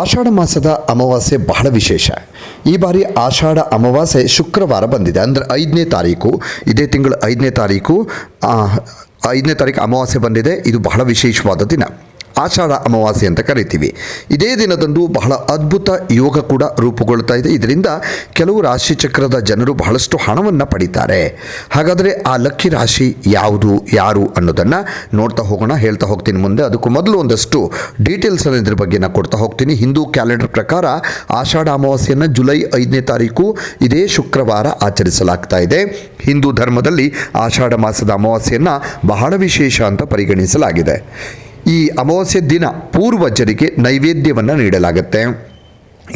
ಆಷಾಢ ಮಾಸದ ಅಮಾವಾಸ್ಯೆ ಬಹಳ ವಿಶೇಷ. ಈ ಬಾರಿ ಆಷಾಢ ಅಮಾವಾಸ್ಯೆ ಶುಕ್ರವಾರ ಬಂದಿದೆ. ಅಂದರೆ ಐದನೇ ತಾರೀಕು. ಇದೇ ತಿಂಗಳು ಐದನೇ ತಾರೀಕು ಐದನೇ ತಾರೀಕು ಅಮಾವಾಸ್ಯೆ ಬಂದಿದೆ. ಇದು ಬಹಳ ವಿಶೇಷವಾದ ದಿನ. ಆಷಾಢ ಅಮಾವಾಸ್ಯೆ ಅಂತ ಕರಿತೀವಿ. ಇದೇ ದಿನದಂದು ಬಹಳ ಅದ್ಭುತ ಯೋಗ ಕೂಡ ರೂಪುಗೊಳ್ತಾ ಇದೆ. ಇದರಿಂದ ಕೆಲವು ರಾಶಿ ಚಕ್ರದ ಜನರು ಬಹಳಷ್ಟು ಹಣವನ್ನು ಪಡಿತಾರೆ. ಹಾಗಾದರೆ ಆ ಲಕ್ಕಿ ರಾಶಿ ಯಾವುದು, ಯಾರು ಅನ್ನೋದನ್ನು ನೋಡ್ತಾ ಹೋಗೋಣ, ಹೇಳ್ತಾ ಹೋಗ್ತೀನಿ ಮುಂದೆ. ಅದಕ್ಕೂ ಮೊದಲು ಒಂದಷ್ಟು ಡೀಟೇಲ್ಸ್ ಇದ್ರ ಬಗ್ಗೆ ನಾನು ಕೊಡ್ತಾ ಹೋಗ್ತೀನಿ. ಹಿಂದೂ ಕ್ಯಾಲೆಂಡರ್ ಪ್ರಕಾರ ಆಷಾಢ ಅಮಾವಾಸ್ಯೆಯನ್ನು ಜುಲೈ ಐದನೇ ತಾರೀಕು ಇದೇ ಶುಕ್ರವಾರ ಆಚರಿಸಲಾಗ್ತಾ ಇದೆ. ಹಿಂದೂ ಧರ್ಮದಲ್ಲಿ ಆಷಾಢ ಮಾಸದ ಅಮಾವಾಸ್ಯೆಯನ್ನು ಬಹಳ ವಿಶೇಷ ಅಂತ ಪರಿಗಣಿಸಲಾಗಿದೆ. ಈ ಅಮಾವಾಸ್ಯೆ ದಿನ ಪೂರ್ವಜರಿಗೆ ನೈವೇದ್ಯವನ್ನು ನೀಡಲಾಗುತ್ತೆ.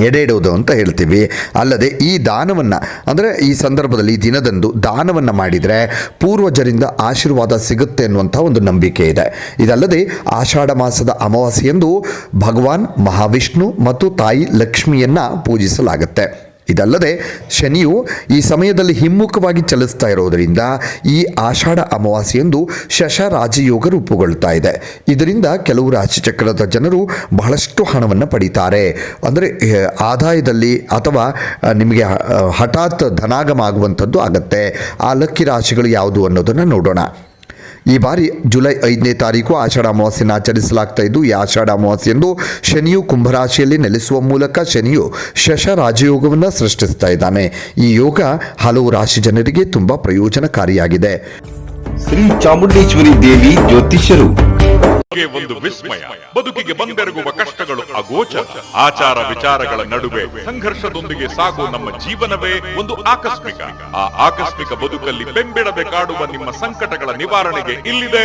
ಎಡೆ ಇಡುವುದು ಅಂತ ಹೇಳ್ತೀವಿ. ಅಲ್ಲದೆ ಈ ದಾನವನ್ನು, ಅಂದರೆ ಈ ಸಂದರ್ಭದಲ್ಲಿ ದಿನದಂದು ದಾನವನ್ನು ಮಾಡಿದರೆ ಪೂರ್ವಜರಿಂದ ಆಶೀರ್ವಾದ ಸಿಗುತ್ತೆ ಅನ್ನುವಂಥ ಒಂದು ನಂಬಿಕೆ ಇದೆ. ಇದಲ್ಲದೆ ಆಷಾಢ ಮಾಸದ ಅಮಾವಾಸ್ಯೆಯಂದು ಭಗವಾನ್ ಮಹಾವಿಷ್ಣು ಮತ್ತು ತಾಯಿ ಲಕ್ಷ್ಮಿಯನ್ನು ಪೂಜಿಸಲಾಗುತ್ತೆ. ಇದಲ್ಲದೆ ಶನಿಯು ಈ ಸಮಯದಲ್ಲಿ ಹಿಮ್ಮುಖವಾಗಿ ಚಲಿಸ್ತಾ ಇರೋದರಿಂದ ಈ ಆಷಾಢ ಅಮಾವಾಸ್ಯೆಯಂದು ಶಶ ರಾಜಯೋಗ ರೂಪುಗೊಳ್ತಾ ಇದೆ. ಇದರಿಂದ ಕೆಲವು ರಾಶಿಚಕ್ರದ ಜನರು ಬಹಳಷ್ಟು ಹಣವನ್ನು ಪಡೀತಾರೆ. ಅಂದರೆ ಆದಾಯದಲ್ಲಿ ಅಥವಾ ನಿಮಗೆ ಹಠಾತ್ ಧನಾಗಮ ಆಗುವಂಥದ್ದು ಆಗತ್ತೆ. ಆ ಲಕ್ಕಿ ರಾಶಿಗಳು ಯಾವುದು ಅನ್ನೋದನ್ನು ನೋಡೋಣ. ಈ ಬಾರಿ ಜುಲೈ ಐದನೇ ತಾರೀಕು ಆಷಾಢ ಅಮಾವಾಸ್ಯನ ಆಚರಿಸಲಾಗ್ತಾ ಇದ್ದು ಈ ಆಷಾಢ ಅಮಾವಾಸ್ಯೆಂದು ಶನಿಯು ಕುಂಭರಾಶಿಯಲ್ಲಿ ನೆಲೆಸುವ ಮೂಲಕ ಶನಿಯು ಶಶ ರಾಜಯೋಗವನ್ನು ಸೃಷ್ಟಿಸ್ತಾ ಇದ್ದಾನೆ. ಈ ಯೋಗ ಹಲವು ರಾಶಿ ಜನರಿಗೆ ತುಂಬಾ ಪ್ರಯೋಜನಕಾರಿಯಾಗಿದೆ. ಶ್ರೀ ಚಾಮುಂಡೇಶ್ವರಿ ದೇವಿ ಜ್ಯೋತಿಷ್ಯರು. ಗೆ ಒಂದು ವಿಸ್ಮಯ. ಬದುಕಿಗೆ ಬಂದೆರಗುವ ಕಷ್ಟಗಳು ಅಗೋಚರ. ಆಚಾರ ವಿಚಾರಗಳ ನಡುವೆ ಸಂಘರ್ಷದೊಂದಿಗೆ ಸಾಗೋ ನಮ್ಮ ಜೀವನವೇ ಒಂದು ಆಕಸ್ಮಿಕ. ಆ ಆಕಸ್ಮಿಕ ಬದುಕಲ್ಲಿ ಬೆಂಬಿಡದೆ ಕಾಡುವ ನಿಮ್ಮ ಸಂಕಟಗಳ ನಿವಾರಣೆಗೆ ಇಲ್ಲಿದೆ.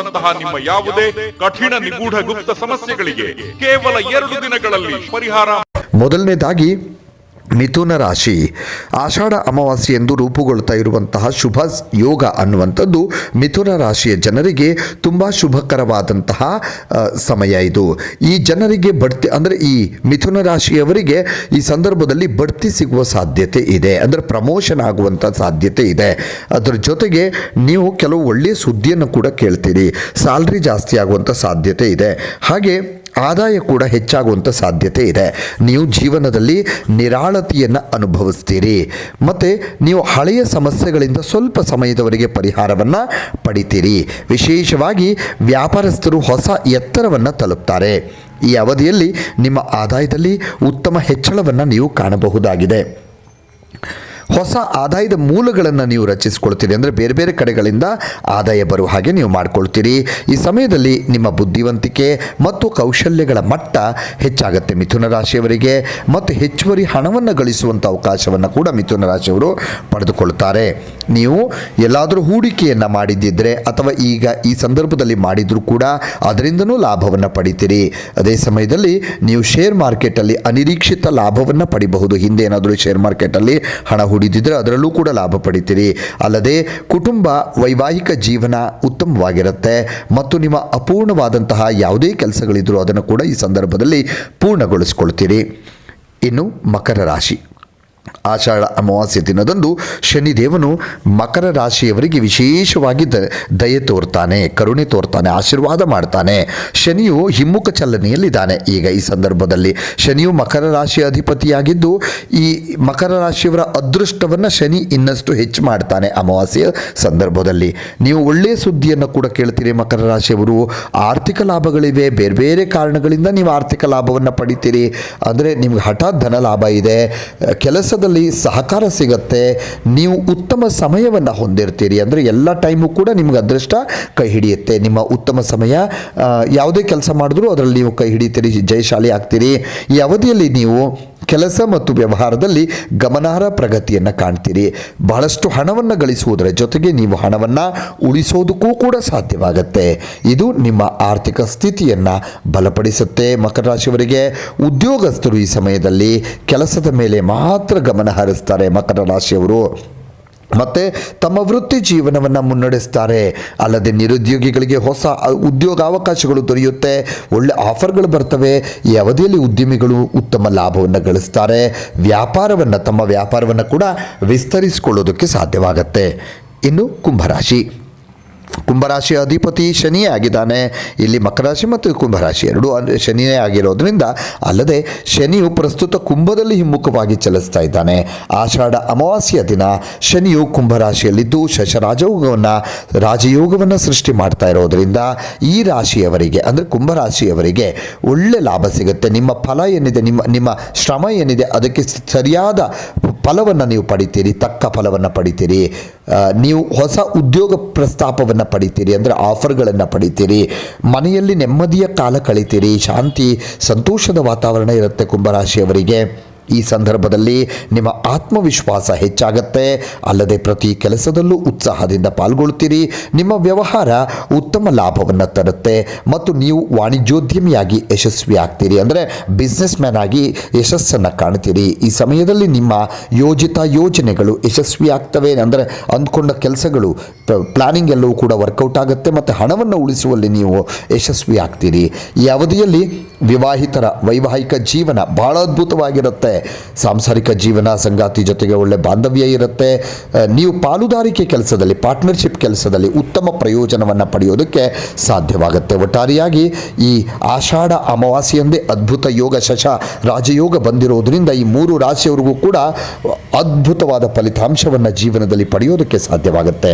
ವಶೀಕರಣದಂತಹ ನಿಮ್ಮ ಯಾವುದೇ ಕಠಿಣ ನಿಗೂಢ ಗುಪ್ತ ಸಮಸ್ಯೆಗಳಿಗೆ ಕೇವಲ ಎರಡು ದಿನಗಳಲ್ಲಿ ಪರಿಹಾರ. ಮೊದಲನೇದಾಗಿ ಮಿಥುನ ರಾಶಿ. ಆಷಾಢ ಅಮಾವಾಸ್ಯೆ ಎಂದು ರೂಪುಗೊಳ್ತಾ ಇರುವಂತಹ ಶುಭ ಯೋಗ ಅನ್ನುವಂಥದ್ದು ಮಿಥುನ ರಾಶಿಯ ಜನರಿಗೆ ತುಂಬ ಶುಭಕರವಾದಂತಹ ಸಮಯ ಇದು. ಈ ಜನರಿಗೆ ಬಡ್ತಿ, ಅಂದರೆ ಈ ಮಿಥುನ ರಾಶಿಯವರಿಗೆ ಈ ಸಂದರ್ಭದಲ್ಲಿ ಬಡ್ತಿ ಸಿಗುವ ಸಾಧ್ಯತೆ ಇದೆ. ಅಂದರೆ ಪ್ರಮೋಷನ್ ಆಗುವಂಥ ಸಾಧ್ಯತೆ ಇದೆ. ಅದರ ಜೊತೆಗೆ ನೀವು ಕೆಲವು ಒಳ್ಳೆಯ ಸುದ್ದಿಯನ್ನು ಕೂಡ ಕೇಳ್ತೀರಿ. ಸ್ಯಾಲ್ರಿ ಜಾಸ್ತಿ ಆಗುವಂಥ ಸಾಧ್ಯತೆ ಇದೆ. ಹಾಗೆ ಆದಾಯ ಕೂಡ ಹೆಚ್ಚಾಗುವಂಥ ಸಾಧ್ಯತೆ ಇದೆ. ನೀವು ಜೀವನದಲ್ಲಿ ನಿರಾಳತೆಯನ್ನು ಅನುಭವಿಸ್ತೀರಿ. ಮತ್ತು ನೀವು ಹಳೆಯ ಸಮಸ್ಯೆಗಳಿಂದ ಸ್ವಲ್ಪ ಸಮಯದವರೆಗೆ ಪರಿಹಾರವನ್ನು ಪಡಿತೀರಿ. ವಿಶೇಷವಾಗಿ ವ್ಯಾಪಾರಸ್ಥರು ಹೊಸ ಎತ್ತರವನ್ನು ತಲುಪ್ತಾರೆ. ಈ ಅವಧಿಯಲ್ಲಿ ನಿಮ್ಮ ಆದಾಯದಲ್ಲಿ ಉತ್ತಮ ಹೆಚ್ಚಳವನ್ನು ನೀವು ಕಾಣಬಹುದಾಗಿದೆ. ಹೊಸ ಆದಾಯದ ಮೂಲಗಳನ್ನು ನೀವು ರಚಿಸಿಕೊಳ್ತೀರಿ ಅಂದರೆ ಬೇರೆ ಬೇರೆ ಕಡೆಗಳಿಂದ ಆದಾಯ ಬರುವ ಹಾಗೆ ನೀವು ಮಾಡ್ಕೊಳ್ತೀರಿ. ಈ ಸಮಯದಲ್ಲಿ ನಿಮ್ಮ ಬುದ್ಧಿವಂತಿಕೆ ಮತ್ತು ಕೌಶಲ್ಯಗಳ ಮಟ್ಟ ಹೆಚ್ಚಾಗುತ್ತೆ ಮಿಥುನ ರಾಶಿಯವರಿಗೆ ಮತ್ತು ಹೆಚ್ಚುವರಿ ಹಣವನ್ನು ಗಳಿಸುವಂಥ ಅವಕಾಶವನ್ನು ಕೂಡ ಮಿಥುನ ರಾಶಿಯವರು ಪಡೆದುಕೊಳ್ತಾರೆ. ನೀವು ಎಲ್ಲಾದರೂ ಹೂಡಿಕೆಯನ್ನು ಮಾಡಿದ್ದಿದ್ರೆ ಅಥವಾ ಈಗ ಈ ಸಂದರ್ಭದಲ್ಲಿ ಮಾಡಿದರೂ ಕೂಡ ಅದರಿಂದನೂ ಲಾಭವನ್ನು ಪಡಿತೀರಿ. ಅದೇ ಸಮಯದಲ್ಲಿ ನೀವು ಶೇರ್ ಮಾರ್ಕೆಟಲ್ಲಿ ಅನಿರೀಕ್ಷಿತ ಲಾಭವನ್ನು ಪಡಿಬಹುದು. ಹಿಂದೆ ಏನಾದರೂ ಶೇರ್ ಮಾರ್ಕೆಟಲ್ಲಿ ಹಣ ಹೂಡಿದ್ದಿದ್ರೆ ಅದರಲ್ಲೂ ಕೂಡ ಲಾಭ ಪಡಿತೀರಿ. ಅಲ್ಲದೆ ಕುಟುಂಬ ವೈವಾಹಿಕ ಜೀವನ ಉತ್ತಮವಾಗಿರುತ್ತೆ. ಮತ್ತು ನಿಮ್ಮ ಅಪೂರ್ಣವಾದಂತಹ ಯಾವುದೇ ಕೆಲಸಗಳಿದ್ರೂ ಅದನ್ನು ಕೂಡ ಈ ಸಂದರ್ಭದಲ್ಲಿ ಪೂರ್ಣಗೊಳಿಸ್ಕೊಳ್ತೀರಿ. ಇನ್ನು ಮಕರ ರಾಶಿ. ಆಷಾಢ ಅಮಾವಾಸ್ಯ ದಿನದಂದು ಶನಿದೇವನು ಮಕರ ರಾಶಿಯವರಿಗೆ ವಿಶೇಷವಾಗಿ ದ ದಯೆ ತೋರ್ತಾನೆ, ಕರುಣೆ ತೋರ್ತಾನೆ, ಆಶೀರ್ವಾದ ಮಾಡ್ತಾನೆ. ಶನಿಯು ಹಿಮ್ಮುಖ ಚಲನೆಯಲ್ಲಿದ್ದಾನೆ. ಈಗ ಈ ಸಂದರ್ಭದಲ್ಲಿ ಶನಿಯು ಮಕರ ರಾಶಿಯ ಅಧಿಪತಿಯಾಗಿದ್ದು, ಈ ಮಕರ ರಾಶಿಯವರ ಅದೃಷ್ಟವನ್ನು ಶನಿ ಇನ್ನಷ್ಟು ಹೆಚ್ಚು ಮಾಡ್ತಾನೆ ಅಮಾವಾಸ್ಯೆಯ ಸಂದರ್ಭದಲ್ಲಿ. ನೀವು ಒಳ್ಳೆಯ ಸುದ್ದಿಯನ್ನು ಕೂಡ ಕೇಳ್ತೀರಿ ಮಕರ ರಾಶಿಯವರು. ಆರ್ಥಿಕ ಲಾಭಗಳಿವೆ. ಬೇರೆ ಬೇರೆ ಕಾರಣಗಳಿಂದ ನೀವು ಆರ್ಥಿಕ ಲಾಭವನ್ನು ಪಡಿತೀರಿ. ಅಂದರೆ ನಿಮ್ಗೆ ಹಠಾತ್ ಧನ ಲಾಭ ಇದೆ. ಕೆಲಸದಲ್ಲಿ ಸಹಕಾರ ಸಿಗತ್ತೆ, ನೀವು ಉತ್ತಮ ಸಮಯವನ್ನು ಹೊಂದಿರ್ತೀರಿ ಅಂದರೆ ಎಲ್ಲ ಟೈಮು ಕೂಡ ನಿಮ್ಗೆ ಅದೃಷ್ಟ ಕೈ ಹಿಡಿಯುತ್ತೆ. ನಿಮ್ಮ ಉತ್ತಮ ಸಮಯ ಯಾವುದೇ ಕೆಲಸ ಮಾಡಿದ್ರೂ ಅದರಲ್ಲಿ ನೀವು ಕೈ ಹಿಡಿತೀರಿ ಜಯಶಾಲಿ ಆಗ್ತೀರಿ. ಈ ಅವಧಿಯಲ್ಲಿ ನೀವು ಕೆಲಸ ಮತ್ತು ವ್ಯವಹಾರದಲ್ಲಿ ಗಮನಾರ್ಹ ಪ್ರಗತಿಯನ್ನು ಕಾಣ್ತೀರಿ. ಬಹಳಷ್ಟು ಹಣವನ್ನು ಗಳಿಸುವುದರ ಜೊತೆಗೆ ನೀವು ಹಣವನ್ನು ಉಳಿಸೋದಕ್ಕೂ ಕೂಡ ಸಾಧ್ಯವಾಗುತ್ತೆ. ಇದು ನಿಮ್ಮ ಆರ್ಥಿಕ ಸ್ಥಿತಿಯನ್ನು ಬಲಪಡಿಸುತ್ತೆ. ಮಕರ ರಾಶಿಯವರಿಗೆ ಉದ್ಯೋಗಸ್ಥರು ಈ ಸಮಯದಲ್ಲಿ ಕೆಲಸದ ಮೇಲೆ ಮಾತ್ರ ಗಮನ ಹರಿಸ್ತಾರೆ ಮಕರ ರಾಶಿಯವರು. ಮತ್ತು ತಮ್ಮ ವೃತ್ತಿ ಜೀವನವನ್ನು ಮುನ್ನಡೆಸ್ತಾರೆ. ಅಲ್ಲದೆ ನಿರುದ್ಯೋಗಿಗಳಿಗೆ ಹೊಸ ಉದ್ಯೋಗಾವಕಾಶಗಳು ದೊರೆಯುತ್ತೆ. ಒಳ್ಳೆ ಆಫರ್ಗಳು ಬರ್ತವೆ. ಈ ಅವಧಿಯಲ್ಲಿ ಉದ್ಯಮಿಗಳು ಉತ್ತಮ ಲಾಭವನ್ನು ಗಳಿಸ್ತಾರೆ. ವ್ಯಾಪಾರವನ್ನು, ತಮ್ಮ ವ್ಯಾಪಾರವನ್ನು ಕೂಡ ವಿಸ್ತರಿಸಿಕೊಳ್ಳೋದಕ್ಕೆ ಸಾಧ್ಯವಾಗುತ್ತೆ. ಇನ್ನು ಕುಂಭರಾಶಿ. ಕುಂಭರಾಶಿಯ ಅಧಿಪತಿ ಶನಿಯೇ ಆಗಿದ್ದಾನೆ. ಇಲ್ಲಿ ಮಕರ ರಾಶಿ ಮತ್ತು ಕುಂಭರಾಶಿ ಎರಡೂ ಶನಿಯೇ ಆಗಿರೋದ್ರಿಂದ ಅಲ್ಲದೆ ಶನಿಯು ಪ್ರಸ್ತುತ ಕುಂಭದಲ್ಲಿ ಹಿಮ್ಮುಖವಾಗಿ ಚಲಿಸ್ತಾ ಇದ್ದಾನೆ. ಆಷಾಢ ಅಮಾವಾಸ್ಯ ದಿನ ಶನಿಯು ಕುಂಭರಾಶಿಯಲ್ಲಿದ್ದು ಶಶರಾಜಯೋಗವನ್ನು, ರಾಜಯೋಗವನ್ನು ಸೃಷ್ಟಿ ಮಾಡ್ತಾ ಇರೋದ್ರಿಂದ ಈ ರಾಶಿಯವರಿಗೆ, ಅಂದರೆ ಕುಂಭರಾಶಿಯವರಿಗೆ ಒಳ್ಳೆ ಲಾಭ ಸಿಗುತ್ತೆ. ನಿಮ್ಮ ಫಲ ಏನಿದೆ, ನಿಮ್ಮ ನಿಮ್ಮ ಶ್ರಮ ಏನಿದೆ, ಅದಕ್ಕೆ ಸರಿಯಾದ ಫಲವನ್ನು ನೀವು ಪಡಿತೀರಿ, ತಕ್ಕ ಫಲವನ್ನು ಪಡಿತೀರಿ. ನೀವು ಹೊಸ ಉದ್ಯೋಗ ಪ್ರಸ್ತಾಪವನ್ನು ಪಡಿತೀರಿ, ಅಂದರೆ ಆಫರ್ಗಳನ್ನು ಪಡಿತೀರಿ, ಮನೆಯಲ್ಲಿ ನೆಮ್ಮದಿಯ ಕಾಲ ಕಳಿತೀರಿ, ಶಾಂತಿ, ಸಂತೋಷದ ವಾತಾವರಣ ಇರುತ್ತೆ ಕುಂಭರಾಶಿಯವರಿಗೆ. ಈ ಸಂದರ್ಭದಲ್ಲಿ ನಿಮ್ಮ ಆತ್ಮವಿಶ್ವಾಸ ಹೆಚ್ಚಾಗತ್ತೆ. ಅಲ್ಲದೆ ಪ್ರತಿ ಕೆಲಸದಲ್ಲೂ ಉತ್ಸಾಹದಿಂದ ಪಾಲ್ಗೊಳ್ತೀರಿ ನಿಮ್ಮ ವ್ಯವಹಾರ ಉತ್ತಮ ಲಾಭವನ್ನು ತರುತ್ತೆ. ಮತ್ತು ನೀವು ವಾಣಿಜ್ಯೋದ್ಯಮಿಯಾಗಿ ಯಶಸ್ವಿ ಆಗ್ತೀರಿ. ಅಂದರೆ ಬಿಸ್ನೆಸ್ ಮ್ಯಾನ್ ಆಗಿ ಯಶಸ್ಸನ್ನು ಕಾಣ್ತೀರಿ. ಈ ಸಮಯದಲ್ಲಿ ನಿಮ್ಮ ಯೋಜಿತ ಯೋಜನೆಗಳು ಯಶಸ್ವಿ ಆಗ್ತವೆ. ಅಂದರೆ ಅಂದ್ಕೊಂಡ ಕೆಲಸಗಳು ಪ್ಲಾನಿಂಗ್ ಎಲ್ಲವೂ ಕೂಡ ವರ್ಕೌಟ್ ಆಗುತ್ತೆ. ಮತ್ತು ಹಣವನ್ನು ಉಳಿಸುವಲ್ಲಿ ನೀವು ಯಶಸ್ವಿ ಆಗ್ತೀರಿ. ಈ ಅವಧಿಯಲ್ಲಿ ವಿವಾಹಿತರ ವೈವಾಹಿಕ ಜೀವನ ಬಹಳ ಅದ್ಭುತವಾಗಿರುತ್ತೆ. ಸಾಂಸಾರಿಕ ಜೀವನ, ಸಂಗಾತಿ ಜೊತೆಗೆ ಒಳ್ಳೆ ಬಾಂಧವ್ಯ ಇರುತ್ತೆ. ನೀವು ಪಾಲುದಾರಿಕೆ ಕೆಲಸದಲ್ಲಿ, ಪಾರ್ಟ್ನರ್ಶಿಪ್ ಕೆಲಸದಲ್ಲಿ ಉತ್ತಮ ಪ್ರಯೋಜನವನ್ನು ಪಡೆಯೋದಕ್ಕೆ ಸಾಧ್ಯವಾಗುತ್ತೆ. ಒಟ್ಟಾರೆಯಾಗಿ ಈ ಆಷಾಢ ಅಮಾವಾಸ್ಯೆಯಂದೇ ಅದ್ಭುತ ಯೋಗ ಶಶ ರಾಜಯೋಗ ಬಂದಿರೋದ್ರಿಂದ ಈ ಮೂರು ರಾಶಿಯವರಿಗೂ ಕೂಡ ಅದ್ಭುತವಾದ ಫಲಿತಾಂಶವನ್ನು ಜೀವನದಲ್ಲಿ ಪಡೆಯೋದಕ್ಕೆ ಸಾಧ್ಯವಾಗುತ್ತೆ.